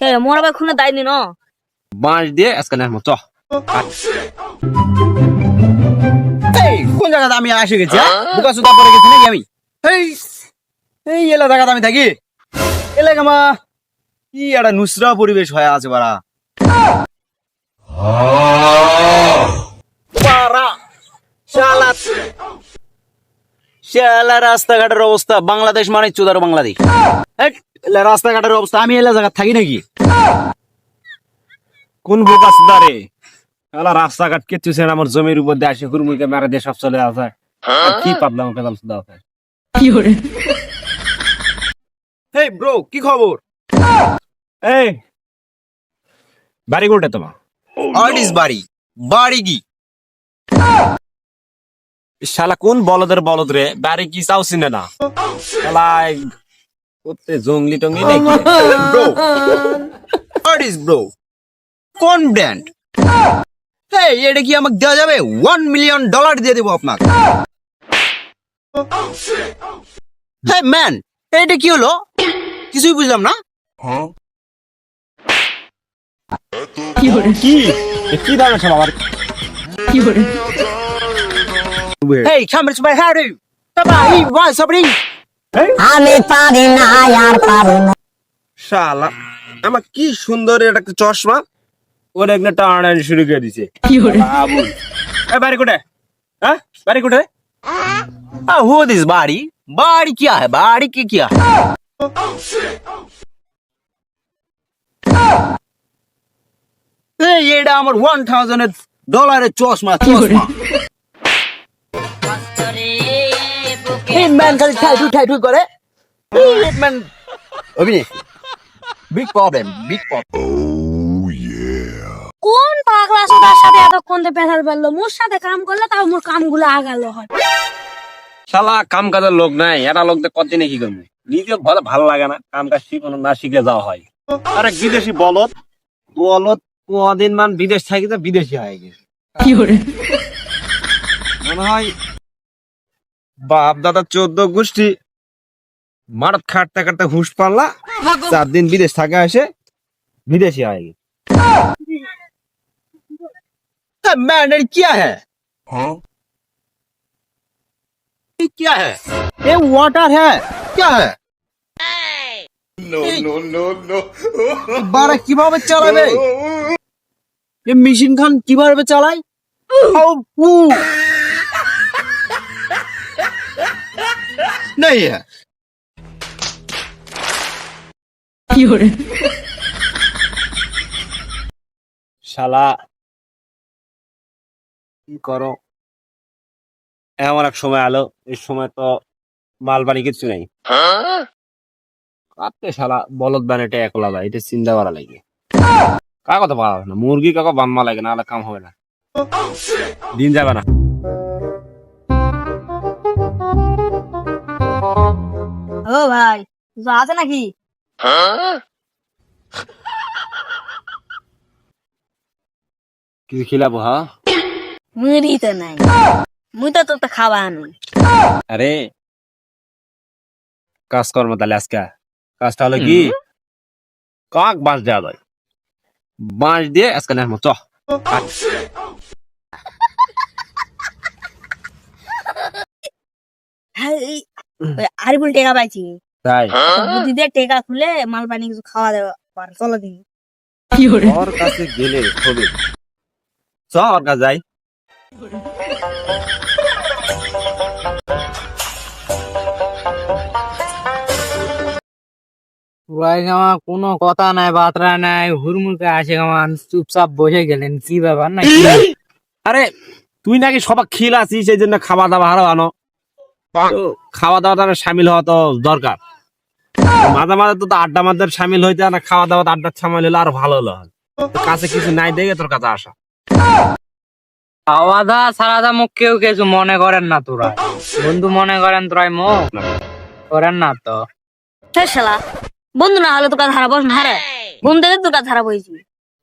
হে মোর আবার খুনে দায়নি ন? বাঁশ দিয়ে আজকে নেমো চ। এই কোন জায়গাতে আমি আসে গেছি হ্যাঁ? বুকা সুতা পড়ে গেছি নাকি আমি? এই এই এলা জায়গাতে আমি থাকি। এলাকা মা কি একটা নুসরা পরিবেশ হয়ে আছে বাড়া শালা। শালা রাস্তাঘাটের অবস্থা বাংলাদেশ মানে চুদার বাংলাদেশ। এই, রাস্তাঘাটের অবস্থা আমি এলা জায়গা থাকি নাকি? কোন বোকা সুদারে এলা রাস্তাঘাট কিচ্ছু ছেড়ে আমার জমির উপর দিয়ে আসে হুরমুরকে মেরে দিয়ে সব চলে আসে কি পাবলাম পেদাল সুদা আছে হেই ব্রো কি খবর? এই বাড়ি কোনটা তোমার? আর্টিস বাড়ি বাড়ি কি? শালা কোন বলদের বলদ রে বাড়ি কি চাও চিনে না? শালা এই- করতে জঙ্গলি টঙ্গলি নাকি? ব্রো আর্টিস ব্রো কোন ব্র্যান্ড এই এটা কি আমাকে দেওয়া যাবে? ওয়ান মিলিয়ন ডলার দিয়ে দেবো আপনাকে। হ্যাঁ ম্যান এটা কি হলো? কিছুই বুঝলাম না। কি কি? দামের সব আবার Hey, come to my house. Tabai, why somebody? আমি পারি না আর পারি না। শালা আমার কি সুন্দর এটা একটা চশমা। ওর একটা টানানি শুরু করে দিছে। কি হরে এ বাড়ি কোথায়? হ্যাঁ? বাড়ি কোথায়? আ হু দিস বাড়ি। বাড়ি কি হ্যায় বাড়ি কি কি হ্যায় এটা আমার ওয়ান থাউজেন্ড ডলারের চশমা চশমা। এই ম্যান খালি ঠাই ঠুই ঠাই ঠুই করে। ম্যান অভিনয়। বিগ প্রবলেম বিগ প্রবলেম কোন পাগলা সুদার সাথে এতক্ষণ ধরে পেশাল ফেলল মোর সাথে কাম করলে তাও মোর কামগুলো আগালো হয়। শালা কাম কাজের লোক নাই। এটা লোক কতদিনে কি করব? নিজে ভালো ভালো লাগে না। কাম কাজ শিখনো না শিখে যাওয়া হয়। আর এক বিদেশি বলদ। বলদ কদিন মান বিদেশ থাকি তো বিদেশি হয়ে গেছে। মনে হয় বাপ দাদা চোদ্দ গোষ্ঠী মারত খাটতে খাটতে হুশ পারলা চার দিন বিদেশ থাকে আসে বিদেশি হয়ে গেছে मैन ये क्या है ये क्या है ये वाटर है क्या है বারা কিভাবে চালাবে ये মেশিন খান কিভাবে চালায় ও ইয়া এমন এক সময় আলো এই সময় তো মাল বানি কিছু নেই। কাটতে শালা বলদ বানিটা একলা যায় এটা চিন্তা করা লাগে। কা কথা পাওয়া না? মুরগি কাকা বাম্মা লাগে না আলা কাম হবে না। দিন যাবে না। ও ভাই যা আছে নাকি কিছু খিলাবো হ্যাঁ মুড়ি তো নাই মুই তো তোর খাওয়া আনু আরে কাজকর্ম তাহলে আজকে কাজটা হলো কি কাক বাঁশ দেওয়া যায় বাঁশ দিয়ে আজকে নেমো চ হ্যাঁ আরিবুল টেকা পাইছি। তাই? বুদ্ধি দিয়ে টেকা খুলে মাল পানি কিছু খাওয়া দেওয়া পার চলো দিন। ওর কাছে গেলে হবে। চ ওর কাছে যাই। ভাই আমার কোনো কথা নাই বার্তা নাই হুড়মুড়কে আসে আমার চুপচাপ বসে গেলেন কি ব্যাপার না আরে তুই নাকি সবাক খিল আছিস সেই জন্য খাবার দাবার হারো আনো। তো খাওয়া দাওয়াটা সামিল হওয়া তো দরকার। মাঝে মাঝে তো আড্ডা মাঝে সামিল হইতে না খাওয়া দাওয়া আড্ডা সামিল হলে আরও ভালো হলো। কাছে কিছু নাই দেখে তোর কাছে আসা। আওয়াজা সারাদা মুখ কেউ কিছু মনে করেন না তোরা। বন্ধু মনে করেন তোরাই মুখ। করেন না তো। শালা বন্ধু না হলে তোর কাছে হারা বস না হারে। থেকে তোর কাছে হারা বইছি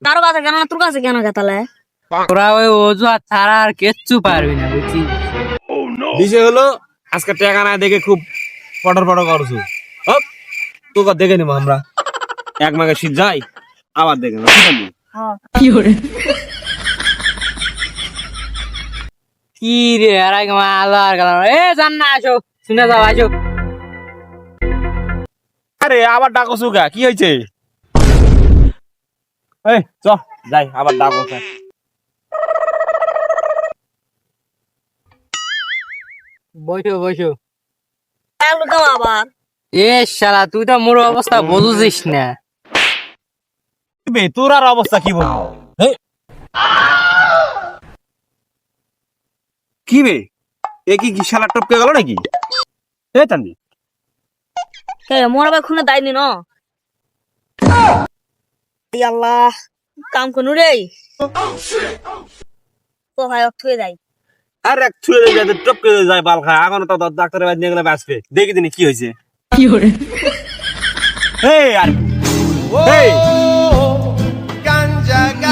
কারও কাছে কেন না তোর কাছে কেন গেতালে তোরা ওই অজুহাত ছাড়া আর কিচ্ছু পারবি না বুঝছি বিষয় হলো আজকে টাকা না দেখে খুব পটর পটর করছু। হপ, তোকে দেখে নেব আমরা। এক মাঘে শীত যাই আবার দেখেন কি জানি? কি রে আর আগে মালা আর গেল এ জান না আসো। শুনে যাও আসো। আরে আবার ডাকো সুগা কি হয়েছে? এই চ যাই আবার ডাকো বসো বসো। আবার। এ শালা তুই তো মোর অবস্থা বুঝছিস না। বে তোর আর অবস্থা কি বলব? কি বে? এ কি কি শালা টপকে গেল নাকি? এ চান্দি হে মোর আবার খুনে দায়নি ন? আল্লাহ। কাম কোন রে। তো ভাই অথুয়ে যাই। আর এক ছুঁড়ে যায় টপকে যায় বাল খায়। এখন তো ডাক্তারের বাদ নিয়ে গেলে বাঁচবে। দেখি দিনি কি হয়েছে। কি এই আর। এই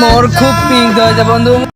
মোর খুব পিঙ্ক হয়েছে বন্ধু।